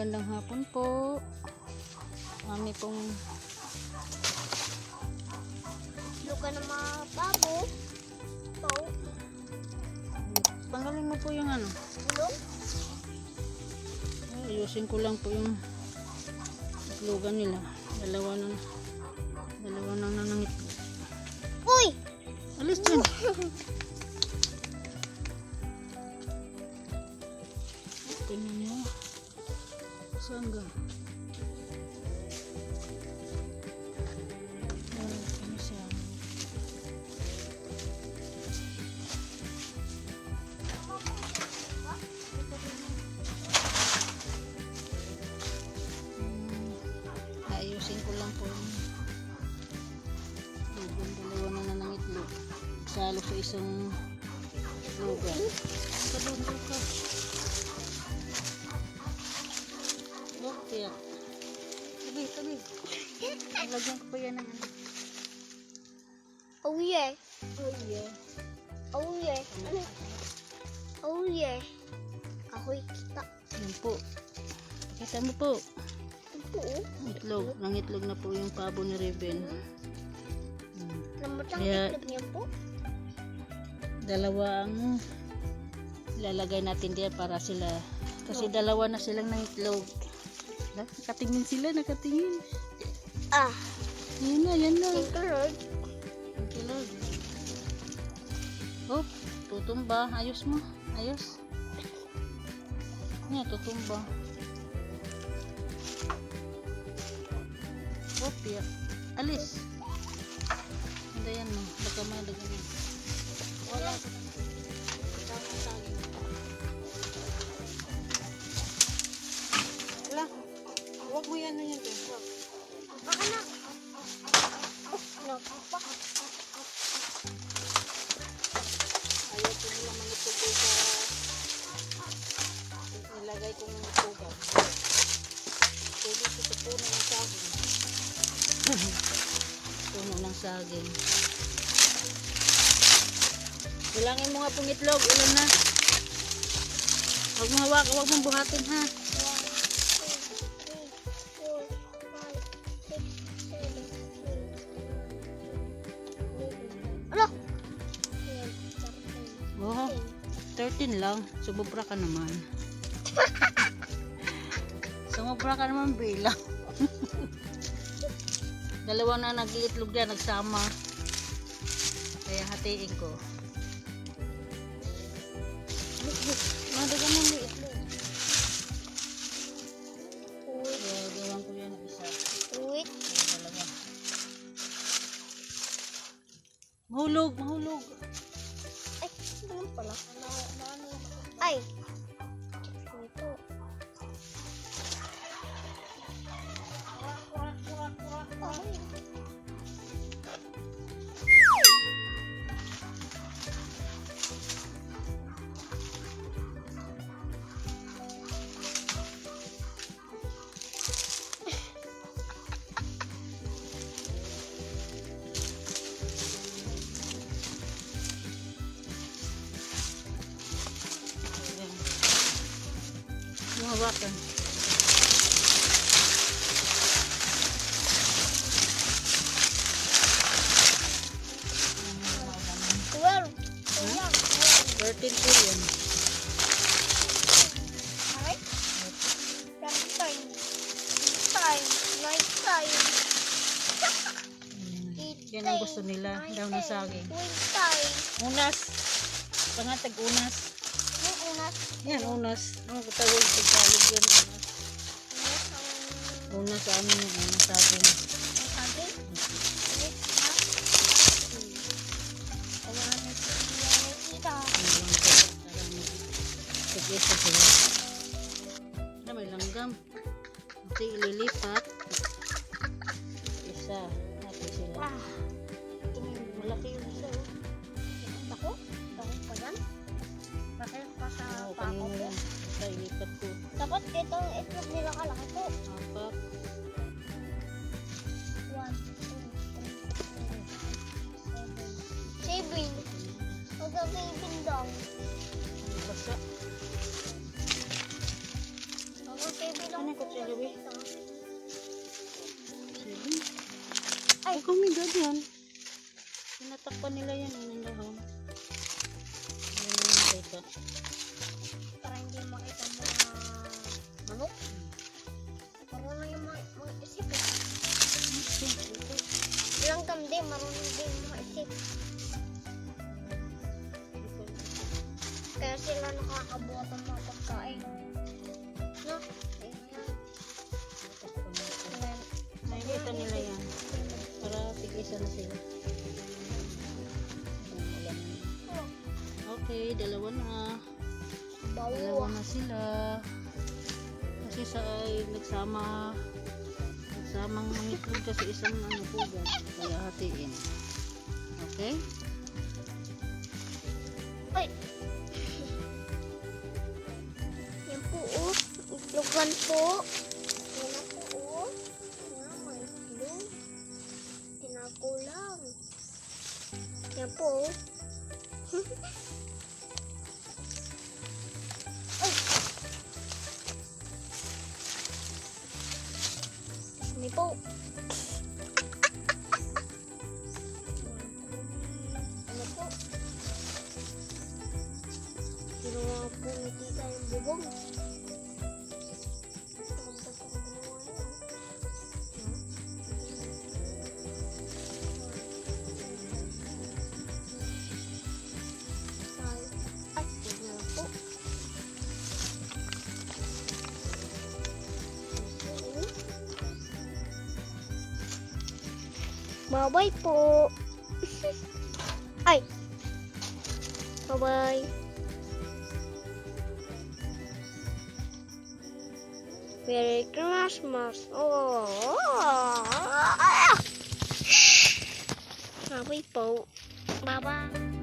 magandang hapon po. Kami pong Luka ng mga babo. Po. tanggalin mo po yung ano. Gulong. Ayusin ko lang po yung itlogan nila. Dalawa na dalawa na nanangitlog. Uy! Alis dyan. Tingnan nyo. Saan ga? Siya? Hmm, Ayusin ko lang po yung Lugan, dalawa na. Salo sa isang. Kadundol ka. Okay. Tabi, tabi. Lagyan ko pa yan ng ano. Oh yeah. Oh yeah. Oh yeah. Ano? Oh yeah. Ahoy kita. Yan po. Kita mo po. Ito oh. Itlog. Nangitlog na po yung pabo ni Raven. Hmm. Namatang Kaya- itlog niya po. Dalawa ang lalagay natin diyan para sila kasi dalawa na silang nangitlog. Ha? Nakatingin sila, nakatingin. Ah. Yan na, yan na. Thank you Lord. Oh, tutumba. Ayos mo. Ayos. Yan, tutumba. Oh, piyak. Alis. Hindi yan mo. Baka may lagyan mo. Wala. Wala. Huwag mo yan yan. te. Huwag. Baka na. Oh, napapa. Ayaw ko nila manitubo sa nilagay kong tugaw. Pwede ko sa puno ng saging. puno ng saging. Bilangin mo nga pong itlog. Ilan na? Huwag mo hawak. Huwag mong buhatin ha. 13 lang. Sumubra ka naman. Sumubra ka naman bilang. Dalawa na nag-iitlog na, nagsama. Kaya hatiin ko. Madagan mo yung itlog. Kaya gawan ko yan ng isa. Wait. Dalawa. Mahulog, mahulog. Hawakan. Twelve. Ayan. 13 po. Eight Yan ang gusto nila. Daw na saging. Twelve. Unas. Pangatag unas. Unas. Yan, unas. Ano ko tawag sa Tagalog yan? Unas. Unas ang Unas sa amin yung unas saging. ang sabi. Ulit na. Ang may langgam. Ito ililipat. Isa. Natin sila. Ah. Malaki yung isa oh. Ako? Ako pa yan? Bakit pa sa Oo, pako kanina ko? yan. Isa ilipat ko. Dapat ito, itlog nila kalaki ko. Apat. One, two, three, four, five, seven. Saving. Magka-saving daw. Basa. Tapos Seven Ano lang ko siya dito. Seven. Ay. Huwag kang may ganyan. Tinatakpan nila yan eh, ng makita. Para hindi makita mo na manok. Marunong yung mga, mga isip eh. Ilang kam din, marunong din mga isip. Kaya sila nakakabuhat ng mga pagkain. Dalawa na. Dalawa na sila. Kasi sa ay nagsama nagsamang mangitlog kasi isang ano pugad. Kaya hatiin. Okay? Ay! Yan po oh. Itlogan po. Yan na po oh. Yan, may itlog. Kinakulang. Yan po oh. Ini po. Ano po? Ginawa po ni tita yung bubong. Bye-bye po. Ay. Bye-bye. Merry Christmas. Oh. Bye-bye po. Bye-bye.